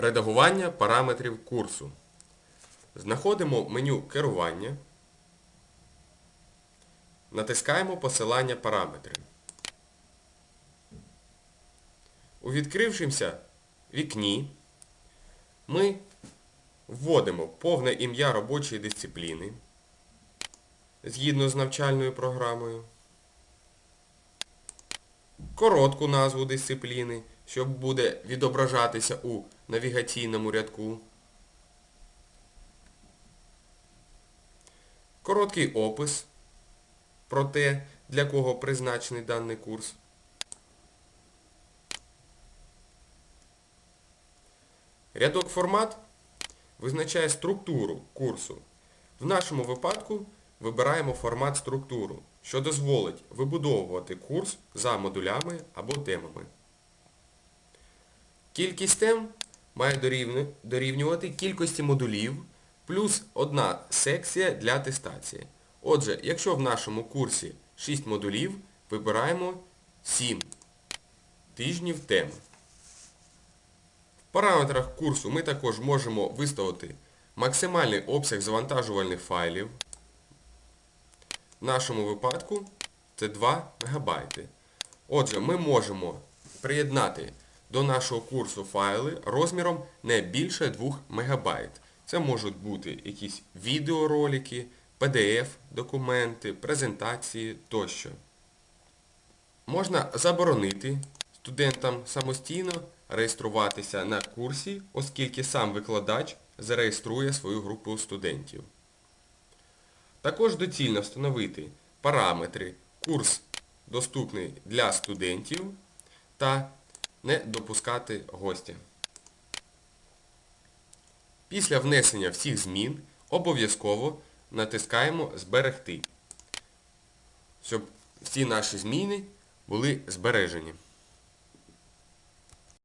Редагування параметрів курсу. Знаходимо меню керування. Натискаємо посилання параметри. У відкрившимся вікні ми вводимо повне ім'я робочої дисципліни згідно з навчальною програмою, коротку назву дисципліни, що буде відображатися у навігаційному рядку, короткий опис про те, для кого призначений даний курс, Рядок формат визначає структуру курсу. В нашому випадку вибираємо формат структуру, що дозволить вибудовувати курс за модулями або темами. Кількість тем має дорівнювати кількості модулів плюс одна секція для атестації. Отже, якщо в нашому курсі 6 модулів, вибираємо 7 тижнів теми. В параметрах курсу ми також можемо виставити максимальний обсяг завантажувальних файлів. В нашому випадку це 2 МБ. Отже, ми можемо приєднати до нашого курсу файли розміром не більше 2 МБ. Це можуть бути якісь відеоролики, PDF-документи, презентації тощо. Можна заборонити студентам самостійно реєструватися на курсі, оскільки сам викладач зареєструє свою групу студентів. Також доцільно встановити параметри курс доступний для студентів та не допускати гостя. Після внесення всіх змін обов'язково натискаємо Зберегти, щоб всі наші зміни були збережені.